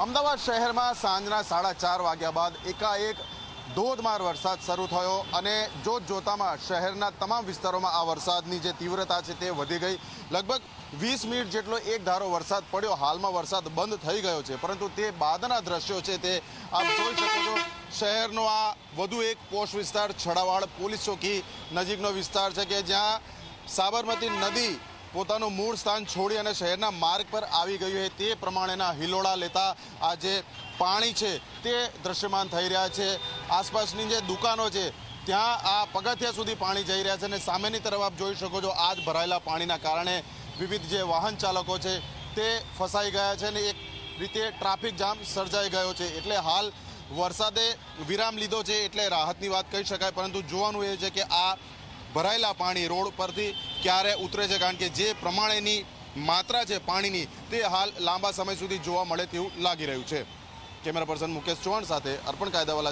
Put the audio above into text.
અમદાવાદ શહેરમાં સાંજના સાડા ચાર વાગ્યા બાદ એકાએક ધોધમાર વરસાદ શરૂ થયો અને જોત જોતામાં શહેરના તમામ વિસ્તારોમાં આ વરસાદની જે તીવ્રતા છે તે વધી ગઈ. લગભગ વીસ મિનિટ જેટલો એક ધારો વરસાદ પડ્યો. હાલમાં વરસાદ બંધ થઈ ગયો છે. પરંતુ તે બાદના દ્રશ્યો છે તે આપ જોઈ શકો છો. શહેરનો આ વધુ એક પોષ વિસ્તાર, છડાવાડ પોલીસ ચોકી નજીકનો વિસ્તાર છે કે જ્યાં સાબરમતી નદી પોતાનું મૂળ સ્થાન છોડી અને શહેરના માર્ગ પર આવી ગયું છે. તે પ્રમાણેના હિલોળા લેતા આ જે પાણી છે તે દ્રશ્યમાન થઈ રહ્યા છે. આસપાસની જે દુકાનો છે, ત્યાં આ પગથિયા સુધી પાણી જઈ રહ્યા છે અને સામેની તરફ આપ જોઈ શકો છો આજ ભરાયેલા પાણીના કારણે વિવિધ જે વાહન ચાલકો છે તે ફસાઈ ગયા છે અને એક રીતે ટ્રાફિક જામ સર્જાઈ ગયો છે. એટલે હાલ વરસાદે વિરામ લીધો છે એટલે રાહતની વાત કહી શકાય, પરંતુ જોવાનું એ છે કે આ ભરાયેલા પાણી રોડ પરથી ક્યારે ઉતરે છે? કારણ કે જે પ્રમાણેની માત્રા છે પાણીની, તે હાલ લાંબા સમય સુધી જોવા મળે તેવું લાગી રહ્યું છે. કેમેરા પર્સન મુકેશ ચૌહાણ સાથે અર્પણ કાયદાવાલા